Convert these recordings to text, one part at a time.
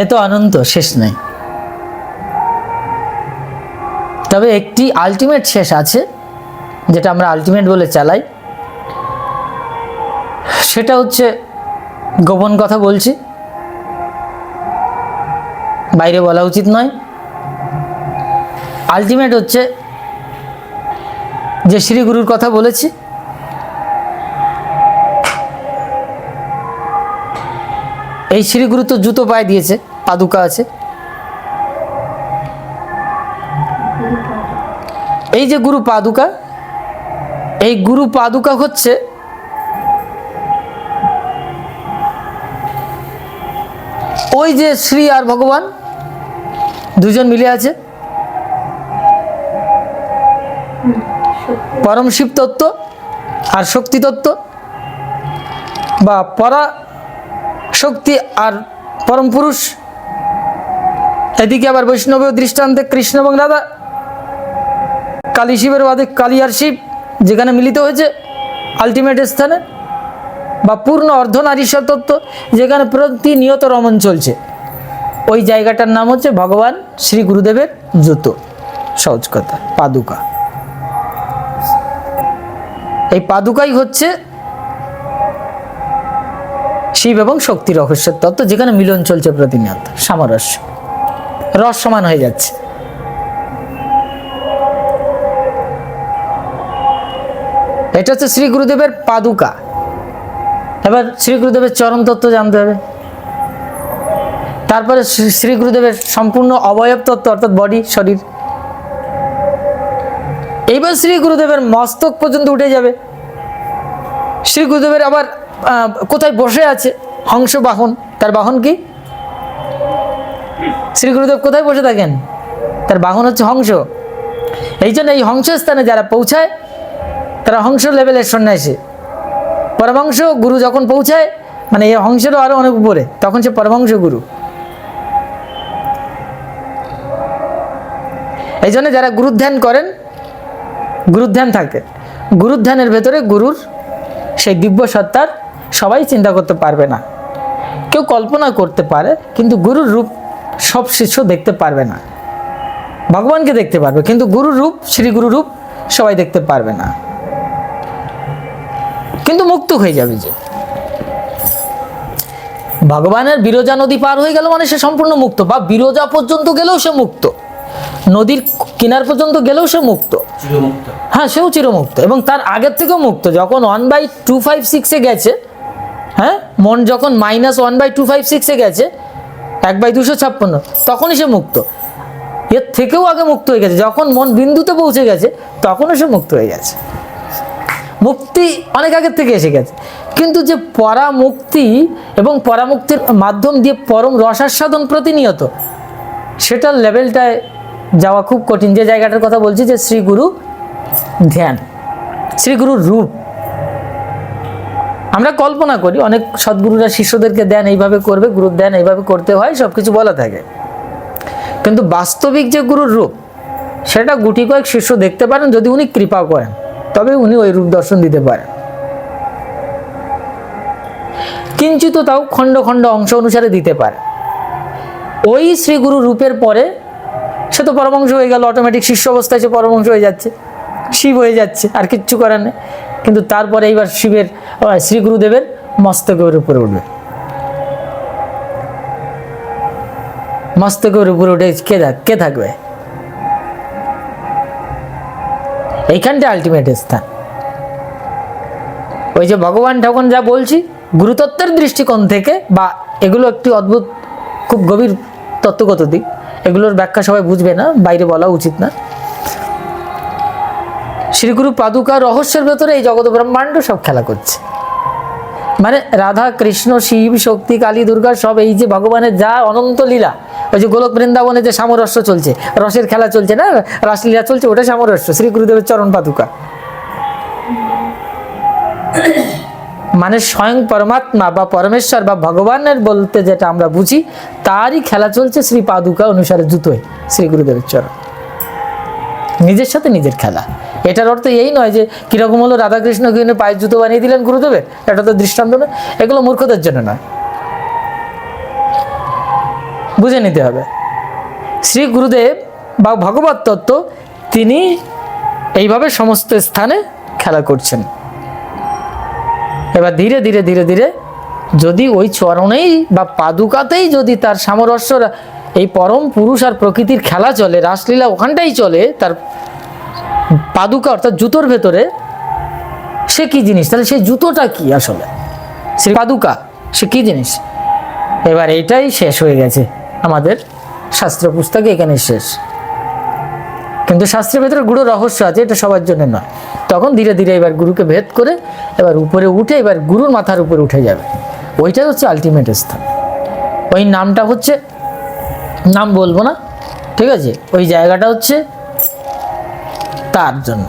এ তো অনন্ত শেষ নেই। তবে একটি আলটিমেট শেষ আছে, যেটা আমরা আলটিমেট বলে চালাই। সেটা হচ্ছে গোপন কথা বলছি। বাইরে বলা উচিত নয়। আলটিমেট হচ্ছে যে শ্রী গুরুর কথা বলেছি। এই শ্রী গুরু তো জুতো পায়ে দিয়েছে, পাদুকা আছে। এই যে গুরু পাদুকা, এই গুরু পাদুকা হচ্ছে ওই যে শ্রী আর ভগবান, দুজন মিলে আছে। পরম শিব তত্ত্ব আর শক্তি তত্ত্ব বা পরা শক্তি আর পরম পুরুষ। এদিকে আবার বৈষ্ণবীয় দৃষ্টান্তে কৃষ্ণ এবং রাধা। কালী শিবের বাদে কালী আর শিব, যেখানে মিলিত হয়েছে আলটিমেট স্থানে। বা পূর্ণ অর্ধনারীশ্বর তত্ত্ব যেখানে প্রতিনিয়ত রমণ চলছে। ওই জায়গাটার নাম হচ্ছে ভগবান শ্রী গুরুদেবের জুতো। সহজ কথা, পাদুকা। এই পাদুকাই হচ্ছে শিব এবং শক্তি রহস্যের তত্ত্ব যেখানে মিলন চলছে প্রতিনিয়ত, সামরস্য। রস সমান হয়ে যাচ্ছে। এটা হচ্ছে শ্রী গুরুদেবের পাদুকা। এবার শ্রী গুরুদেবের চরম তত্ত্ব জানতে হবে। তারপরে শ্রী- গুরুদেবের সম্পূর্ণ অবয়ব তত্ত্ব, অর্থাৎ বডি শরীর। এইবার শ্রী গুরুদেবের মস্তক পর্যন্ত উঠে যাবে। শ্রী গুরুদেবের আবার কোথায় বসে আছে? হংস বাহন। তার বাহন কি? শ্রী গুরুদেব কোথায় বসে থাকেন? তার বাহন হচ্ছে হংস। এই জন্য এই হংস স্থানে যারা পৌঁছায়, তারা হংস লেভেলের সন্ন্যাসী। পরমাংশ গুরু যখন পৌঁছায় মানে এই হংসেরও আরও অনেক উপরে, তখন সে পরমাংশ গুরু। এই জন্য যারা গুরুধ্যান করেন, গুরুধ্যান থাকে। গুরুধ্যানের ভেতরে গুরুর সেই দিব্য সত্তার সবাই চিন্তা করতে পারবে না। কেউ কল্পনা করতে পারে কিন্তু গুরুর রূপ সব শিষ্য দেখতে পারবে না। ভগবানকে দেখতে পারবে কিন্তু গুরুর রূপ শ্রী গুরু রূপ সবাই দেখতে পারবে না। কিন্তু মুক্ত হয়ে যাবে যে। ভগবানের বিরজা নদী পার হয়ে গেল মানে সে সম্পূর্ণ মুক্ত বা বিরজা পর্যন্ত গেলেও সে মুক্ত। নদীর কিনার পর্যন্ত গেলেও সে মুক্ত। হ্যাঁ সেও চিরমুক্ত এবং তার আগের থেকেও মুক্ত। যখন ওয়ান বাই টু ফাইভ সিক্সে গেছে হ্যাঁ? মন যখন minus one by two five সিক্সে গেছে, এক বাই দুশো ছাপ্পান্ন, তখনই সে মুক্ত। এর থেকেও আগে মুক্ত হয়ে গেছে। যখন মন বিন্দুতে পৌঁছে গেছে, তখনও সে মুক্ত হয়ে গেছে। মুক্তি অনেক আগের থেকে এসে গেছে। কিন্তু যে পরামুক্তি এবং পরামুক্তির মাধ্যম দিয়ে পরম রসাস্বাদন প্রতিনিয়ত, সেটার লেভেলটায় যাওয়া খুব কঠিন। যে জায়গাটার কথা বলছি যে শ্রী গুরু ধ্যান শ্রী গুরুর রূপ আমরা কল্পনা করি, অনেক সদ্গুরুরা শিষ্যদেরকে দেন, এইভাবে করবে, গুরুর দেন, এইভাবে করতে হয় সব কিছু বলা থাকে। কিন্তু বাস্তবিক যে গুরুর রূপ, সেটা গুটি কয়েক শিষ্য দেখতে পারেন, যদি উনি কৃপা করেন, তবে উনি ওই রূপ দর্শন দিতে পারেন। কিঞ্চিত তাও খণ্ড খণ্ড অংশ অনুসারে দিতে পারে। ওই শ্রীগুরু রূপের পরে, সে তো পরমাংশ হয়ে গেল অটোমেটিক শিষ্য অবস্থায় সে পরমাংশ হয়ে যাচ্ছে। শিব হয়ে যাচ্ছে, আর কিচ্ছু করার নেই। কিন্তু তারপরে এইবার শিবের শ্রী গুরুদেবের মস্তকের উপরে উঠবে। মস্তকের উপরে উঠে কে থাক, কে থাকবে? এইখানটা আলটিমেট স্থান। ওই যে ভগবান ঠাকুর যা বলছি, গুরুতত্ত্বের দৃষ্টিকোণ থেকে, বা এগুলো একটি অদ্ভুত, খুব গভীর তত্ত্বগত দিক। এগুলোর ব্যাখ্যা সবাই বুঝবে না, বাইরে বলা উচিত না। শ্রীগুরু পাদুকা রহস্যের ভেতরে এই জগৎ ব্রহ্মাণ্ড সব খেলা করছে। মানে রাধা কৃষ্ণ শিব শক্তি কালী দুর্গা সব এই যে ভগবানের যা অনন্ত লীলা, ওই যে গোলক বৃন্দাবনে যে সামরস্য চলছে, রসের খেলা চলছে না? রাসলীলা চলছে, ওটা সামরস্য, শ্রী গুরুদেবের চরণ পাদুকা। মানে স্বয়ং পরমাত্মা বা পরমেশ্বর বা ভগবানের বলতে যেটা আমরা বুঝি, তারই খেলা চলছে শ্রী পাদুকা অনুসারে জুতোয়, শ্রী গুরুদেবের চরণ। নিজের সাথে নিজের খেলা। এটার অর্থ এই নয় যে কীরকম হলো রাধাকৃষ্ণ কিনে পায়ের জুতো বানিয়ে দিলেন গুরুদেবের? এটা তো দৃষ্টান্ত নয়। এগুলো মূর্খদের জন্য নয়। বুঝে নিতে হবে। শ্রী গুরুদেব বা ভগবত তত্ত্ব তিনি এইভাবে সমস্ত স্থানে খেলা করছেন। এবার ধীরে ধীরে ধীরে ধীরে যদি ওই চরণেই বা পাদুকাতেই যদি তার সামরস্য এই পরম পুরুষ আর প্রকৃতির খেলা চলে, রাসলীলা ওখানটাই চলে, তার পাদুকা অর্থাৎ জুতোর ভেতরে। সে কি জিনিস? তাহলে সেই জুতোটা কি আসলে? সে পাদুকা, সে কি জিনিস? এবার এটাই শেষ হয়ে গেছে আমাদের শাস্ত্র পুস্তকে এখানে শেষ। কিন্তু শাস্ত্রের ভেতরে গুরু রহস্য আছে, এটা সবার জন্য নয়। তখন ধীরে ধীরে এবার গুরুকে ভেদ করে এবার উপরে উঠে এবার গুরুর মাথার উপরে উঠে যাবে। ওইটাই হচ্ছে আলটিমেট স্থান। ওই নামটা হচ্ছে নাম বলব না ঠিক আছে? ওই জায়গাটা হচ্ছে তার জন্য।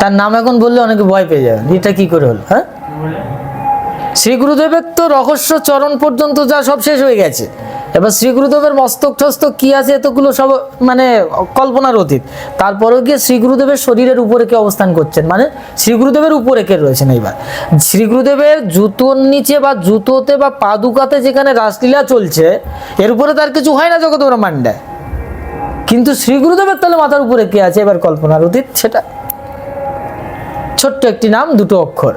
তার নাম এখন বললে অনেকে ভয় পেয়ে যাবেন এটা কি করে হলো হ্যাঁ? শ্রী গুরুদেবের তো রহস্য চরণ পর্যন্ত যা সব শেষ হয়ে গেছে। এবার শ্রী গুরুদেবের মস্তক টস্তক কি আছে এতগুলো সব মানে কল্পনার অতীত। তারপরেও গিয়ে শ্রী গুরুদেবের শরীরের উপরে কে অবস্থান করছেন? মানে শ্রী গুরুদেবের উপরে কে রয়েছেন এইবার? শ্রী গুরুদেবের জুতোর নিচে বা জুতোতে বা পাদুকাতে যেখানে রাসলীলা চলছে, এর উপরে তার কিছু হয় না জগৎ ব্রহ্মাণ্ডে কিন্তু শ্রী গুরুদেবের তাহলে মাথার উপরে কে আছে এবার কল্পনার অতীত? সেটা ছোট্ট একটি নাম, দুটো অক্ষর।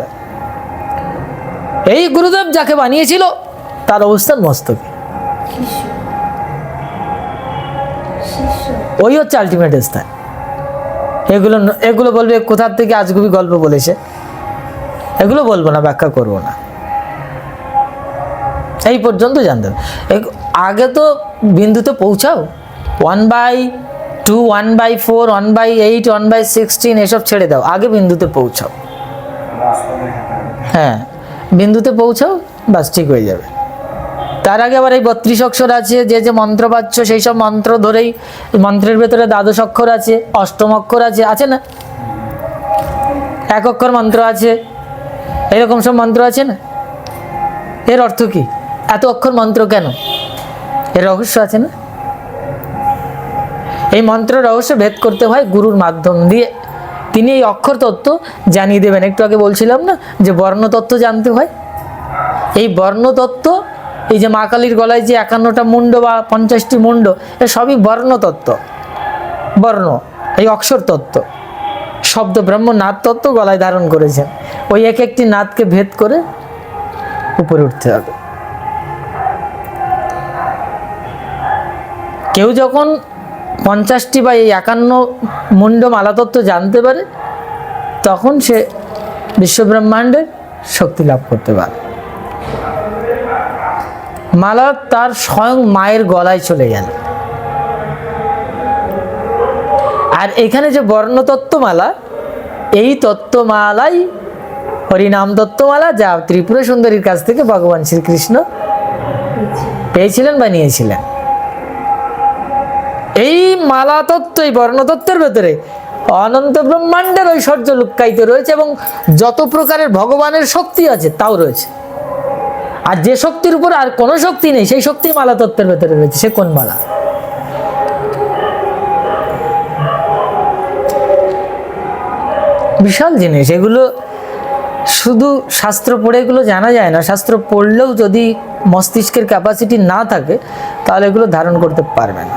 এই গুরুদেব যাকে বানিয়েছিল, তার অবস্থান মস্তকে। ওই হচ্ছে আলটিমেট স্থান এগুলো এগুলো বলবে কোথার থেকে আজগুবি গল্প বলেছে। এগুলো বলব না, ব্যাখ্যা করব না। এই পর্যন্ত জানতে আগে তো বিন্দুতে পৌঁছাও। One by two one by four one by eight one by sixteen এসব ছেড়ে দাও। আগে বিন্দুতে পৌঁছাও। হ্যাঁ বিন্দুতে পৌঁছাও বাস ঠিক হয়ে যাবে। তার আগে আবার এই বত্রিশ অক্ষর আছে, যে যে মন্ত্র পাচ্ছ, সেই সব মন্ত্র ধরেই মন্ত্রের ভেতরে দ্বাদশ অক্ষর আছে, অষ্টম অক্ষর আছে আছে না? এক অক্ষর মন্ত্র আছে। এরকম সব মন্ত্র আছে না? এর অর্থ কি? এত অক্ষর মন্ত্র কেন? এর রহস্য আছে না? এই মন্ত্র রহস্য ভেদ করতে হয় গুরুর মাধ্যম দিয়ে। তিনি এই অক্ষর তত্ত্ব জানিয়ে দেবেন। একটু আগে বলছিলাম না, যে বর্ণ তত্ত্ব জানতে হয়। এই বর্ণতত্ত্ব এই যে মা কালীর গলায় যে একান্নটা মুন্ড বা পঞ্চাশটি মুন্ড, এ সবই বর্ণতত্ত্ব। বর্ণ, এই অক্ষর তত্ত্ব। শব্দ ব্রহ্ম নাদ তত্ত্ব গলায় ধারণ করেছেন। ওই এক একটি নাদকে ভেদ করে উপরে উঠতে হবে। কেউ যখন পঞ্চাশটি বা এই একান্ন মুন্ড মালাতত্ত্ব জানতে পারে, তখন সে বিশ্বব্রহ্মাণ্ডের শক্তি লাভ করতে পারে। মালা তার স্বয়ং মায়ের গলায় চলে গেল। আর এখানে যে বর্ণতত্ত্বমালা, এই তত্ত্বমালাই হরিনাম তত্ত্বমালা যা ত্রিপুরা সুন্দরীর কাছ থেকে ভগবান শ্রীকৃষ্ণ পেয়েছিলেন বা নিয়েছিলেন। এই মালা তত্ত্ব এই বর্ণতত্ত্বের ভেতরে অনন্ত ব্রহ্মাণ্ডের ঐশ্বর্য লুক্কায়িত রয়েছে এবং যত প্রকারের ভগবানের শক্তি আছে তাও রয়েছে। আর যে শক্তির উপর আর কোনো শক্তি নেই, সেই শক্তি মালা তত্ত্বের ভেতরে রয়েছে। সে কোন মালা? বিশাল জিনিস, এগুলো শুধু শাস্ত্র পড়ে এগুলো জানা যায় না। শাস্ত্র পড়লেও যদি মস্তিষ্কের ক্যাপাসিটি না থাকে, তাহলে এগুলো ধারণ করতে পারবে না।